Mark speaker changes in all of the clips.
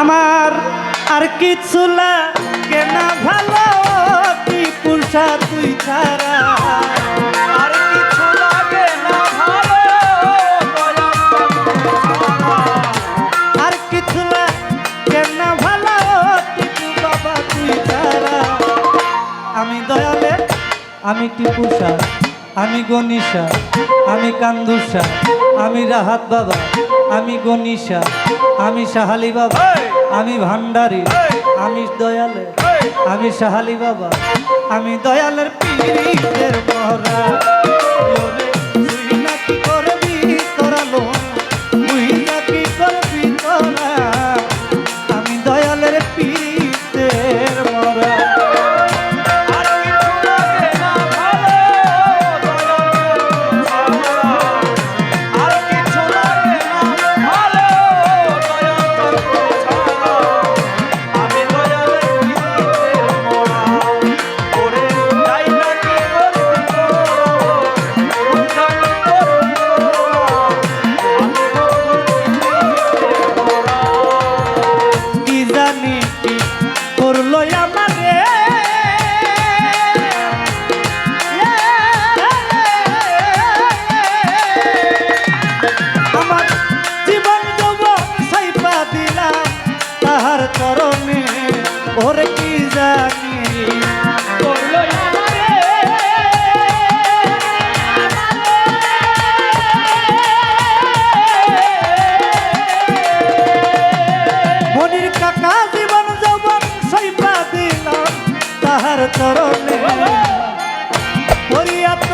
Speaker 1: আমার আর কিছু লাগে না ভালো কি পুরসা তুই ছাড়া? আমি টিপু শাহ আমি গনিশা আমি কান্দুসা আমি রাহাত বাবা আমি গনিশা আমি সাহালি বাবা আমি ভান্ডারি আমি দয়ালে আমি সাহালি বাবা আমি দয়ালের পীরের করল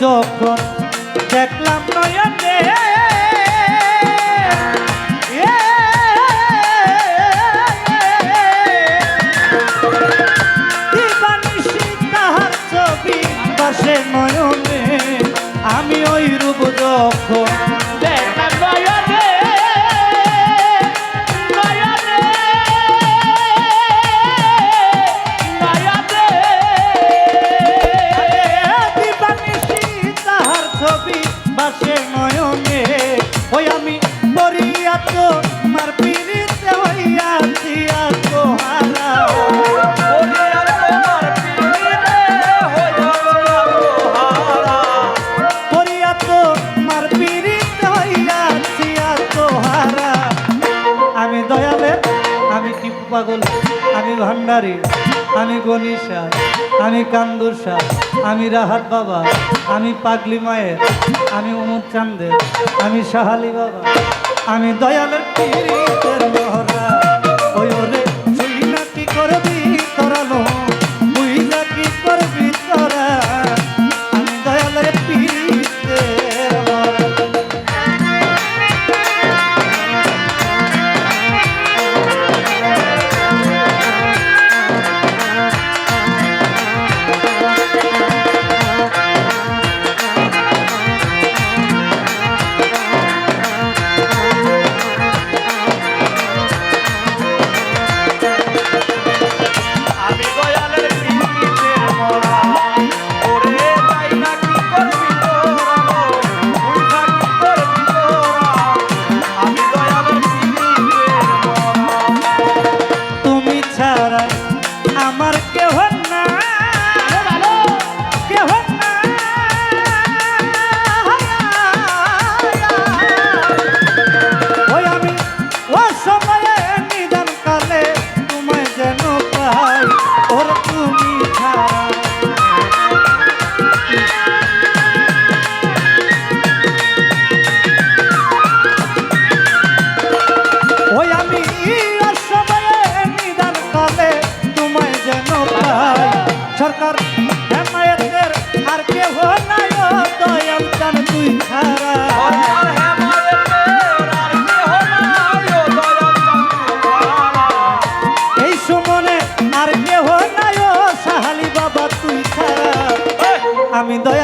Speaker 1: যখন নয়নে। ওই আমি মরিয়া তো, মার পিড়িতে হইয়া দিয়া তোহারা আমি দয়ালে আমি কি পাগল, আমি ভান্ডারী। আমি গণিত আমি কান্দুর শাহ আমি রাহাত বাবা, আমি পাগলি মায়ের, আমি অমর চান্দের আমি সাহালি বাবা, আমি দয়ালের আমি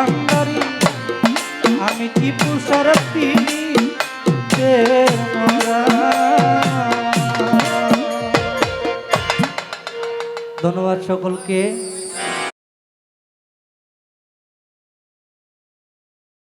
Speaker 1: ভান্ডারি আমি টিপু সারপি ধন্যবাদ সকলকে।